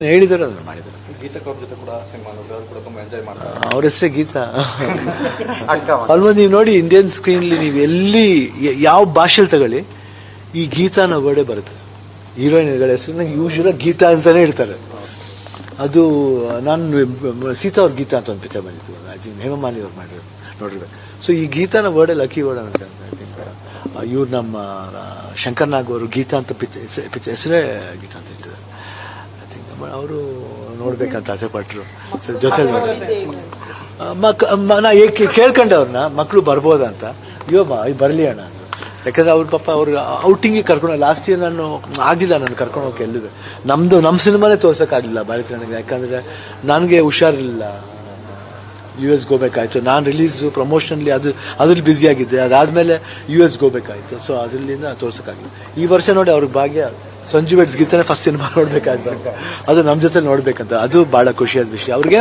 ಹೇಳಿದ್ದಾರೆ ಅದನ್ನು ಮಾಡಿದ್ದಾರೆ. ಗೀತಕ್ ಅವ್ರ ಜೊತೆ ಕೂಡ ಸಿನಿಮಾ ನೋಡಿದ್ರೆ ಅವ್ರು ಕೂಡ ತುಂಬಾ ಎಂಜಾಯ್ ಮಾಡ್ತಾರೆ. ಅವ್ರ ಹೆಸರೇ ಗೀತಾ. ಅಲ್ವಾ ನೀವು ನೋಡಿ ಇಂಡಿಯನ್ ಸ್ಕ್ರೀನ್ಲಿ ನೀವು ಎಲ್ಲಿ ಯ- ಯಾವ ಭಾಷೆಲಿ ತಗೊಳ್ಳಿ ಈ ಗೀತಾ ಅನ್ನೋ ವರ್ಡೇ ಬರುತ್ತೆ. ಹೀರೋಯಿನ್ಗಳ ಹೆಸರು ಯೂಶುವಲ್ ಗೀತಾ ಅಂತಾನೆ ಇಡ್ತಾರೆ ಅದು ನಾನು ಸೀತಾ ಅವ್ರ ಗೀತಾ ಅಂತ ಒಂದು ಪಿಕ್ಚರ್ ಬಂದಿತ್ತು. ಐ ಥಿಂಕ್ ಹೇಮಮಾಲಿ ಅವ್ರು ಮಾಡಿರೋದು ನೋಡಿರ್ಬೇಕು ಸೊ ಈ ಗೀತಾನ ವರ್ಡ್ ಲಕ್ಕಿ ವರ್ಡ್ ಅಂತ ಐ ಥಿಂಕ್ ಇವ್ರು ನಮ್ಮ ಶಂಕರ್ ನಾಗ್ ಅವರು ಗೀತಾ ಅಂತ ಪಿಚ್ ಹೆಸರೇ ಗೀತಾ ಅಂತ ಇಟ್ಟಿದ್ದಾರೆ ಅವರು ನೋಡ್ಬೇಕಂತ ಆಸೆ ಪಟ್ಟರು ಜೊತೆ ಮಕ್ ಮ- ನಾ ಏಕೆ ಕೇಳ್ಕೊಂಡೆ ಅವ್ರನ್ನ ಮಕ್ಕಳು ಬರ್ಬೋದಂತ. ಅಯ್ಯೋ ಬಾ ಬರಲಿ ಅಣ್ಣ. ಯಾಕಂದ್ರೆ ಅವ್ರ ಪಾಪ ಅವ್ರು ಔಟಿಂಗ್ ಕರ್ಕೊಂಡು ಲಾಸ್ಟ್ ಇಯರ್ ನಾನು ಆಗಿಲ್ಲ ನಾನು ಕರ್ಕೊಂಡು ಹೋಗಿ ಎಲ್ಲಿದೆ ನಮ್ದು ನಮ್ಮ ಸಿನಿಮಾನೇ ತೋರ್ಸೋಕ್ಕಾಗಲಿಲ್ಲ ಭಾರತ ನನಗೆ. ಯಾಕಂದ್ರೆ ನನಗೆ ಹುಷಾರಿಲ್ಲ ಯು ಎಸ್ ಹೋಗ್ಬೇಕಾಯ್ತು. ನಾನು ರಿಲೀಸು ಪ್ರಮೋಷನ್ಲಿ ಅದು ಅದ್ರಲ್ಲಿ ಬ್ಯುಸಿ ಆಗಿದ್ದೆ. ಅದಾದ್ಮೇಲೆ ಯು ಎಸ್ ಹೋಗ್ಬೇಕಾಯ್ತು. ಸೊ ಅದರಿಂದ ತೋರ್ಸೋಕ್ಕಾಗಿಲ್ಲ ಈ ವರ್ಷ ನೋಡಿ ಅವ್ರಿಗೆ ಭಾಗ್ಯ. ಸಂಜು ಬೆಡ್ಸ್ ಗೀತಾನೆ ಫಸ್ಟ್ ಸಿನಿಮಾ ನೋಡ್ಬೇಕಾಯ್ತು. ಅದು ನಮ್ಮ ಜೊತೆ ನೋಡ್ಬೇಕಂತ. ಅದು ಬಹಳ ಖುಷಿಯಾದ ವಿಷಯ. ಅವ್ರಿಗೆ